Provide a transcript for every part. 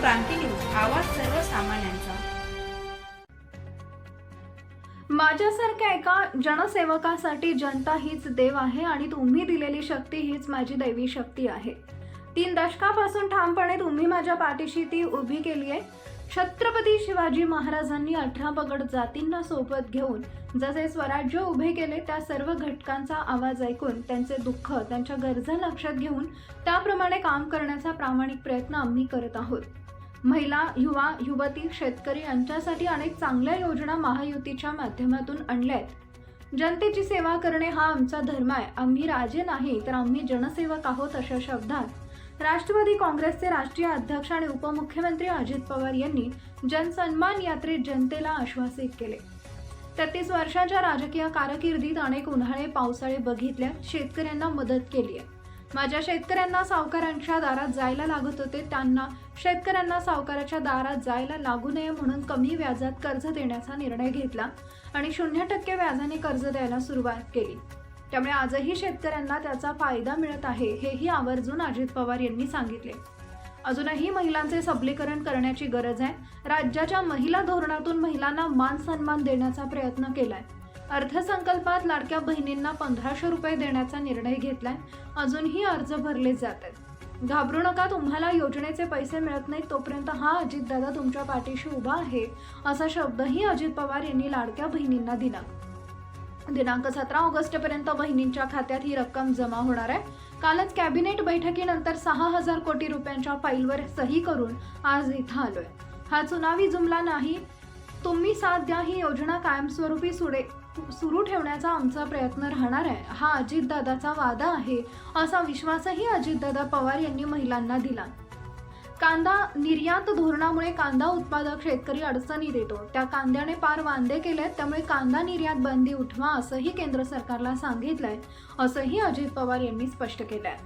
क्रांती news आवाज सर्वसामान्यांचा. माझ्यासारख्या एका जनसेवकासाठी जनता हीच देव आहे आणि तुम्ही दिलेली शक्ती हीच माझी दैवी शक्ती आहे. तीन दशकापासून ठामपणे तुम्ही माझ्या पाठीशी ती उभी केली आहे. छत्रपती शिवाजी महाराजांनी अठरा पगड जातींना सोबत घेऊन जसे स्वराज्य उभे केले त्या सर्व घटकांचा आवाज ऐकून त्यांचे दुःख त्यांच्या गरजा लक्षात घेऊन त्याप्रमाणे काम करण्याचा प्रामाणिक प्रयत्न आम्ही करत आहोत. महिला युवा युवती शेतकरी यांच्यासाठी अनेक चांगल्या योजना महायुतीच्या माध्यमातून आणल्या आहेत जनतेची सेवा करणे हा आमचा धर्म आहे. आम्ही राजे नाही तर आम्ही जनसेवक आहोत अशा शब्दात. राष्ट्रवादी काँग्रेसचे राष्ट्रीय अध्यक्ष आणि उपमुख्यमंत्री अजित पवार यांनी जनसन्मान यात्रेत जनतेला आश्वासित केले. तेहतीस वर्षाच्या राजकीय कारकिर्दीत अनेक उन्हाळे पावसाळे बघितल्या शेतकऱ्यांना मदत केली आहे माझ्या शेतकऱ्यांना सावकारांच्या दारात जायला लागत होते. त्यांना शेतकऱ्यांना सावकाराच्या दारात जायला लागू नये म्हणून कमी व्याजात कर्ज देण्याचा निर्णय घेतला आणि शून्य टक्के व्याजाने कर्ज द्यायला सुरुवात केली. त्यामुळे आजही शेतकऱ्यांना त्याचा फायदा मिळत आहे हेही आवर्जून अजित पवार यांनी सांगितले. अजूनही महिलांचे सबलीकरण करण्याची गरज आहे. राज्याच्या महिला धोरणातून महिलांना मान सन्मान देण्याचा प्रयत्न केलाय. अर्थसंकल्पात लाडक्या बहिणींना पंधराशे रुपये देण्याचा निर्णय घेतलाय. अजूनही अर्ज भरले जात आहेत. घाबरू नका तुम्हाला योजनेचे पैसे मिळत नाहीत तोपर्यंत हा अजितदादा तुमच्या पाठीशी उभा आहे असा शब्दही अजित पवार यांनी लाडक्या बहिणींना दिला. दिनांक सतरा ऑगस्ट पर्यंत बहिणींच्या खात्यात ही रक्कम जमा होणार आहे. कालच कॅबिनेट बैठकीनंतर सहा हजार कोटी रुपयांच्या फाईलवर सही करून आज इथं आलोय. हा चुनावी जुमला नाही. तुम्ही साथ द्या ही योजना कायमस्वरूपी सुडे सुरू ठेवण्याचा आमचा प्रयत्न राहणार आहे. हा अजितदादाचा वादा आहे असा विश्वासही अजितदादा पवार यांनी महिलांना दिला. कांदा निर्यात धोरणामुळे कांदा उत्पादक शेतकरी अडचणीत येतो त्या कांद्याने पार वांदे केलेत त्यामुळे कांदा निर्यात बंदी उठवा असंही केंद्र सरकारला सांगितलंय असंही अजित पवार यांनी स्पष्ट केलंय.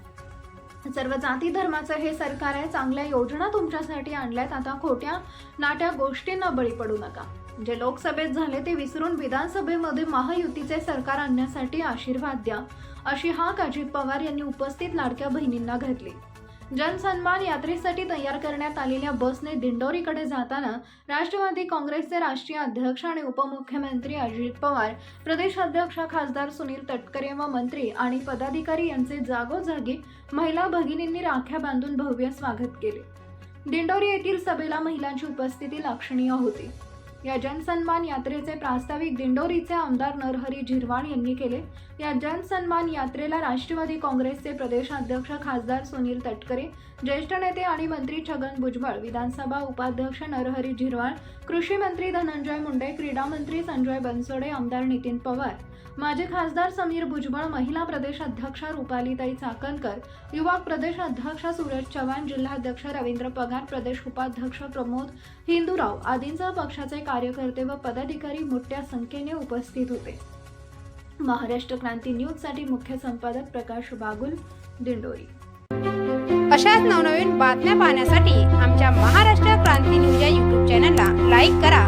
सर्व जाती धर्माचं हे सरकार आहे चांगल्या योजना तुमच्यासाठी आणल्यात आता खोट्या नाट्या गोष्टींना बळी पडू नका. जे लोकसभेत झाले ते विसरून विधानसभेमध्ये महायुतीचे सरकार आणण्यासाठी आशीर्वाद द्या अशी हाक अजित पवार यांनी उपस्थित लाडक्या बहिणींना घातली. जनसन्मान यात्रेसाठी तयार करण्यात आलेल्या बसने दिंडोरीकडे जाताना राष्ट्रवादी काँग्रेसचे राष्ट्रीय अध्यक्ष आणि उपमुख्यमंत्री अजित पवार प्रदेश अध्यक्ष खासदार सुनील तटकरे व मंत्री आणि पदाधिकारी यांचे जागोजागी महिला भगिनींनी राख्या बांधून भव्य स्वागत केले. दिंडोरी येथील सभेला महिलांची उपस्थिती लक्षणीय होती. या जनसन्मान यात्रेचे प्रास्ताविक दिंडोरीचे आमदार नरहरी झिरवाण यांनी केले. या जनसन्मान यात्रेला राष्ट्रवादी काँग्रेसचे प्रदेशाध्यक्ष खासदार सुनील तटकरे ज्येष्ठ नेते आणि मंत्री छगन भुजबळ विधानसभा उपाध्यक्ष नरहरी झिरवाळ कृषी मंत्री धनंजय मुंडे क्रीडा मंत्री संजय बनसोडे आमदार नितीन पवार. माजी खासदार समीर भुजबळ महिला प्रदेश अध्यक्ष रुपालीताई चाकणकर युवा प्रदेश अध्यक्ष सूरज चव्हाण जिल्हाध्यक्ष रवींद्र पगार प्रदेश उपाध्यक्ष प्रमोद हिंदूराव आदींसह पक्षाचे कार्यकर्ते व पदाधिकारी मोठ्या संख्येने उपस्थित होते. महाराष्ट्र क्रांती न्यूजसाठी मुख्य संपादक प्रकाश बागुल दिंडोरी. अशाच नवनवीन बातम्या पाहण्यासाठी आमच्या महाराष्ट्र क्रांती न्यूज या यूट्यूब चॅनलला लाईक करा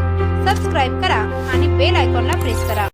सबस्क्राईब करा आणि बेल आयकॉनला प्रेस करा.